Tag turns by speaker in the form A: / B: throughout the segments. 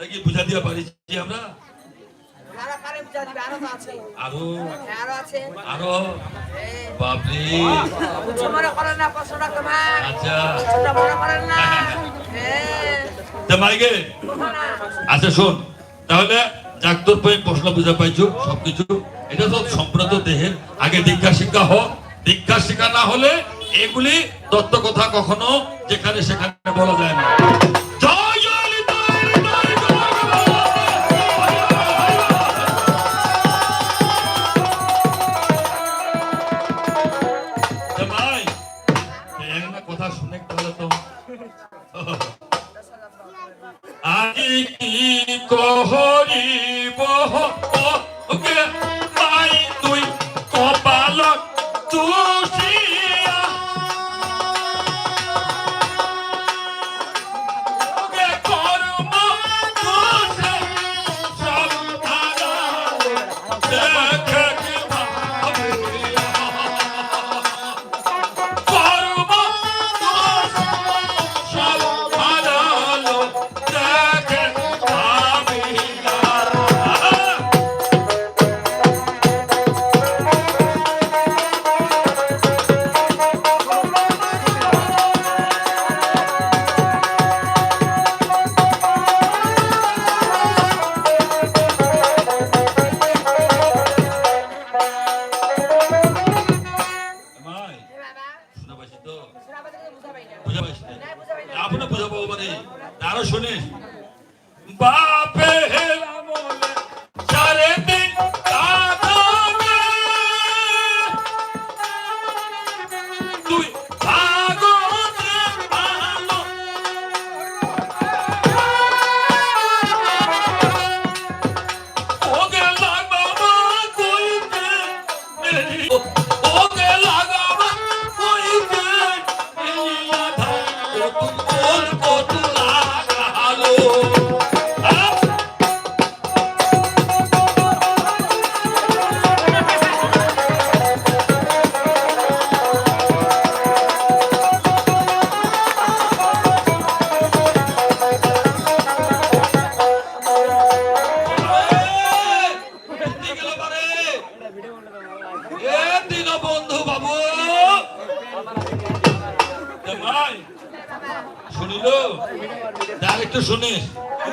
A: নাকি বুঝা দিয়া পারিছি আমরা। আচ্ছা।, আচ্ছা। শোন। তাহলে ডাক্তার পাই প্রশ্ন বুঝা পাইছো সবকিছু। এটা তো সম্প্রত দেহের। আগে দীক্ষা শিক্ষা হোক। দীক্ষা শিক্ষা না হলে এগুলি তত্ত্ব কথা কখনো যেখানে সেখানে বলা যায় না।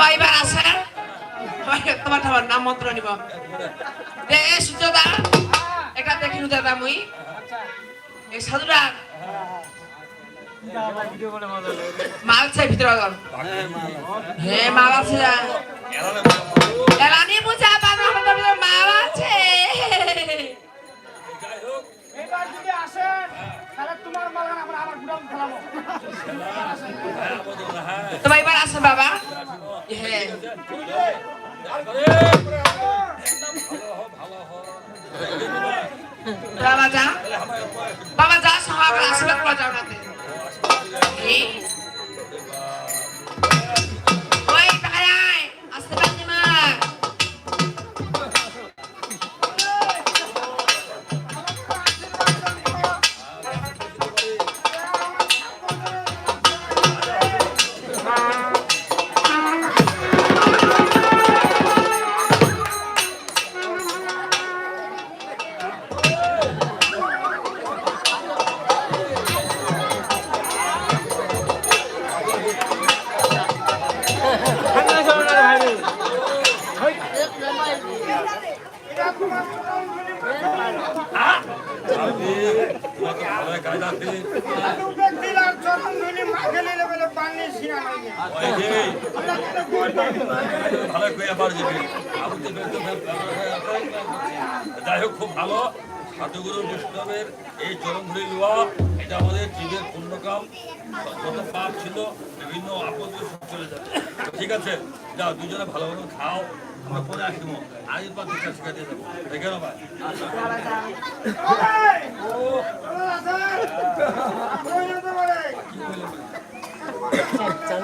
A: বাবা
B: এবার আসে তোমার ঠাবার নাম মন্ত্র নিব। দে সুচদা। এটা দেখিনু দাদা মুই এই সাধুরা। মাল চাই ভিতরে গেল হ্যাঁ মাল আছে। হ্যাঁ, এলানি বুঝা বাবা যা বাবা যা সবাই আশীর্বাদ করা যাও
A: রাতে যাই হোক খুব ভালো সাধুগুরু বৈষ্ণবের এই চরণ ধরে লওয়া এটা আমাদের জীবের পুণ্যকাম যত পাপ ছিল বিভিন্ন আপদ চলে যাবে ঠিক আছে যাও দুজনে ভালো ভালো খাও আমরা পরে আসব আজ পর দীক্ষা দিয়ে যাব দেখে না ভাই
C: কই যেতে পারে
A: যাই বলে। এটা কোনো লিবা হয় না বলে। এটা কুমো, প্রসাদ কুমো, অন্ত তোমার বাড়ি।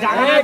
D: তাই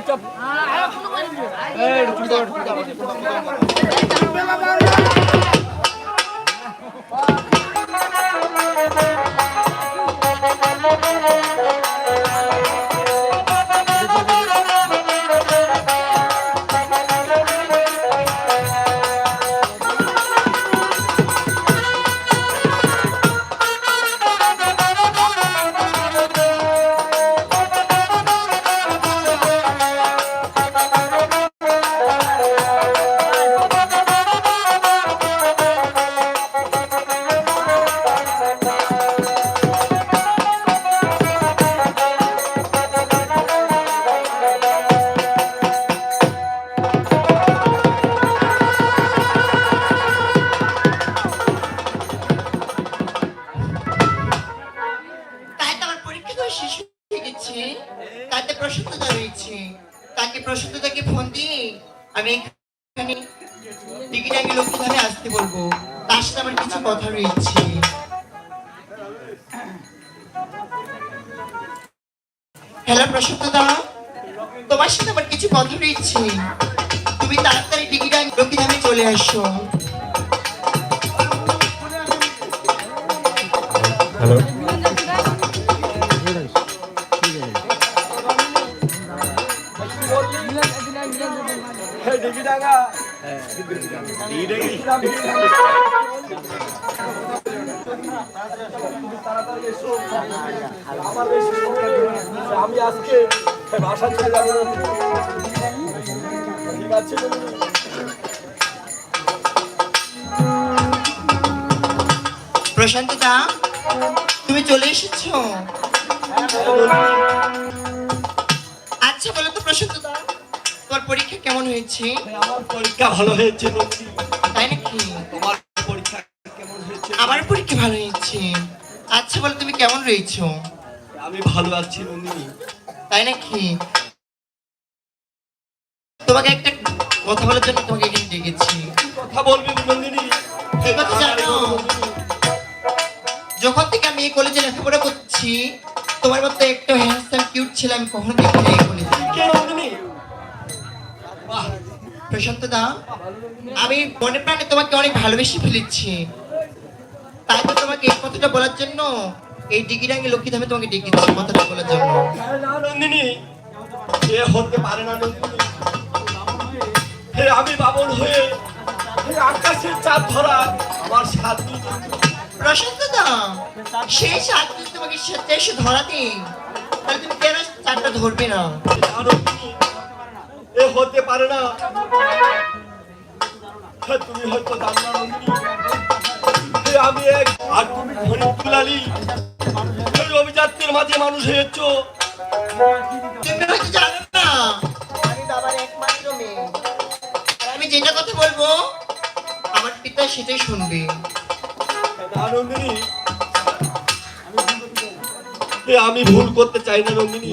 D: হ্যালো প্রসন্নতা তোমার সাথে আমার কিছু কথা রয়েছে। তুমি তাড়াতাড়ি টিকিট আগে লক্ষ্মীধামে চলে আসো।
E: আমি আজকে যাব
D: প্রশান্ত দা তুমি চলে এসেছ? আচ্ছা বলো তো প্রশান্ত দা তোমার পরীক্ষা কেমন হয়েছে?
E: আমার পরীক্ষা ভালো হয়েছে নন্দী
D: তাই নাকি
E: তোমার পরীক্ষা কেমন হয়েছে
D: আমার পরীক্ষা ভালো হয়েছে। আচ্ছা বলো তুমি কেমন রয়েছো?
E: আমি ভালো আছি নন্দিনী।
D: তাই নাকি? তোমাকে একটা কথা বলার জন্য তোমাকে এখানে ডেকেছি।
E: কথা বলবি নন্দিনী?
D: কথা জানো? যখন থেকে আমি এই কলেজে লেখাপড়া করছি তোমার মতো একটা হ্যান্ডসাম কিউট ছিল আমি কখনো দেখিনি এই কলেজে প্রশান্ত দা আমি মনে প্রাণে তোমাকে অনেক ভালোবেসে ফেলেছি। তাই তো তোমাকে এই কথাটা বলার জন্য এই ডিগিরাঙ্গি লক্ষ্মী ধামে তোমাকে ডেকেছি কথাটা বলার জন্য।
E: নন্দিনী এ হতে পারে না নন্দিনী। হে আমি বাবন হয়ে আকাশের চাঁদ ধরা আমার সাথী
D: প্রশান্ত দা সেই সাত যদি তোমাকে সাথে এসে ধরা দিই তাহলে তুমি কেন চারটা ধরবে না?
E: এ হতে পারে না। হে, তুমি হয়তো জানো না আমি এক আর তুমি তুলালি অভিযাত্রীর মাঝে মানুষ হয়েছ।
D: তুমি আমি যেটা কথা বলব আমার পিতা সেটাই শুনবে।
E: না আমি ভুল করতে চাই না নন্দিনী